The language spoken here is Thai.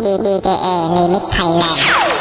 ดีดีเจเอลิมิตไทยแลนด์